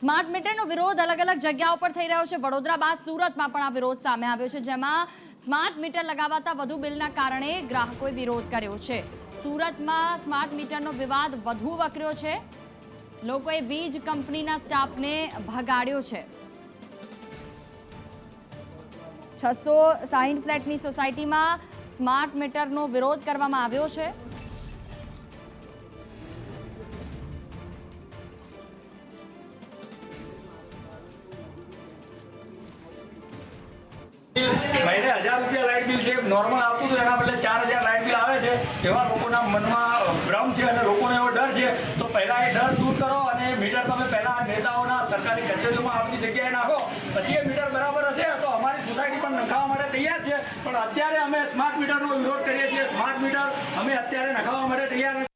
Smart મીટરનો વિરોધ અલગ અલગ જગ્યાઓ પર થઈ રહ્યો છે. વડોદરા બાદ સુરતમાં પણ આ વિરોધ સામે આવ્યો છે, જેમાં સ્માર્ટ મીટર લગાવાતા વધુ બિલના કારણે ગ્રાહકોએ વિરોધ કર્યો છે. સુરતમાં સ્માર્ટ મીટરનો વિવાદ વધુ વકર્યો છે. લોકોએ વીજ કંપનીના સ્ટાફને ભગાડ્યો છે. છસો સાહીઠ ફ્લેટની સોસાયટીમાં સ્માર્ટ મીટરનો વિરોધ કરવામાં આવ્યો છે. મહિને હજાર રૂપિયા લાઇટ બિલ છે નોર્મલ આવતું હતું એના બદલે ચાર હજાર લાઇટ બિલ આવે છે. એવા લોકોના મનમાં ભ્રમ છે અને લોકોને એવો ડર છે. તો પહેલાં એ ડર દૂર કરો અને મીટર તમે પહેલાં નેતાઓના સરકારી કચેરીઓમાં આપણી જગ્યાએ નાખો. પછી એ મીટર બરાબર હશે, તો અમારી સોસાયટી પણ નખાવવા માટે તૈયાર છે. પણ અત્યારે અમે સ્માર્ટ મીટરનો વિરોધ કરીએ છીએ. સ્માર્ટ મીટર અમે અત્યારે નખાવવા માટે તૈયાર નથી.